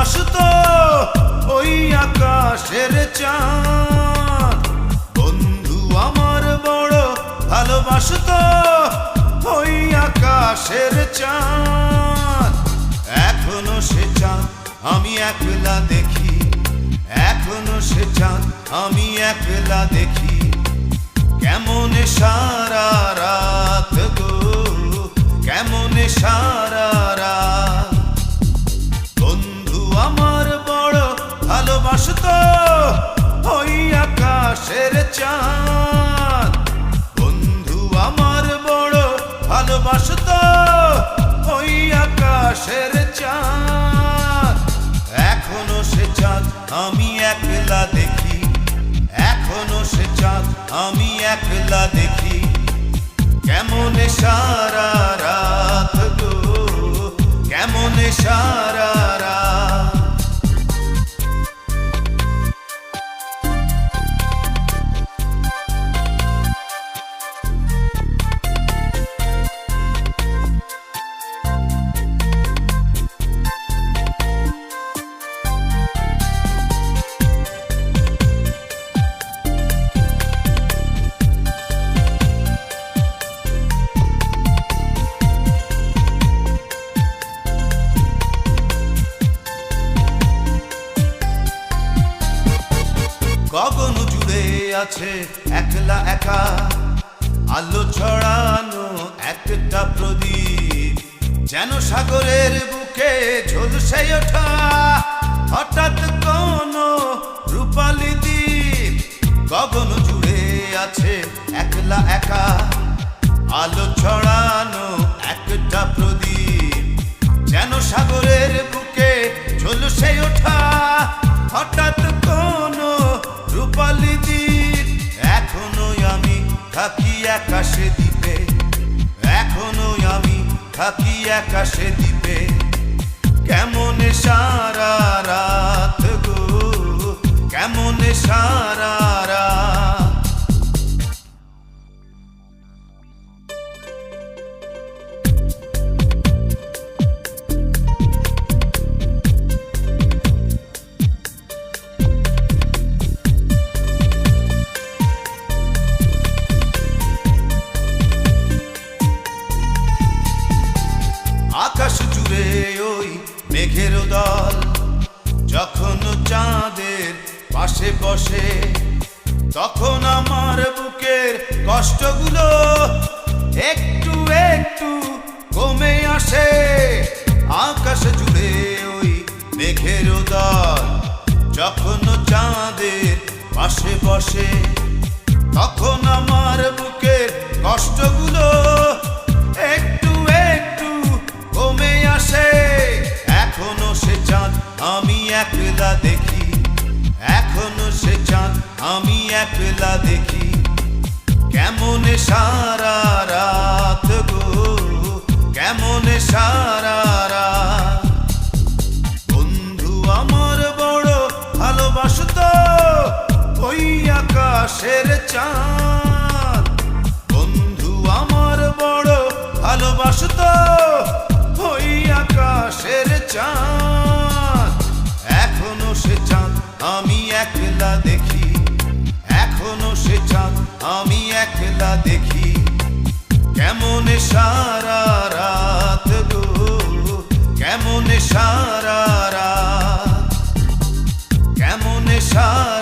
আসত ওই আকাশের চাঁদ। বন্ধু আমার বড় ভালোবাসত ওই আকাশের চাঁদ। এখনও সে চাঁদ আমি একলা দেখি। এখনও সে চাঁদ আমি একলা দেখি। কেমন সাঁত ভালোবাসত ওই আকাশের চাঁদ। এখনও সে চাঁদ আমি একলা দেখি। এখনও সে চাঁদ আমি একলা দেখি। কেমন সারা রাত গো, কেমন সারা গগন জুড়ে আছে একলা একা। আলো ছড়ানো একটা প্রদীপ, যেন সাগরের বুকে ঝলসে ওঠা। হঠাৎ কোন রূপালী দ্বীপ, গগন জুড়ে আছে একলা একা। আলো ছড়ানো একটা প্রদীপ, যেন সাগরের বুকে থাকি দিবে। এখনও আমি থাকি একাশে দ্বীপে কেমন সারা রাত গো? কেমন সারা ওই মেঘের দল যখন চাঁদের পাশে বসে, তখন আমার বুকের কষ্টগুলো একটু একটু কমে আসে। আকাশ জুড়ে ওই মেঘের দল যখন চাঁদের পাশে বসে, তখন আমার বুকের কষ্টগুলো আমি একলা দেখি কেমন সারা রাত গো, কেমন সারা রাত। বন্ধু আমার বড় ভালোবাসত ওই আকাশের চাঁদ। বন্ধু আমার বড় ভালোবাসত ওই আকাশের চাঁদ। আমি একলা দেখি কেমন সারা রাত গো কেমন সারা রাত কেমন সারা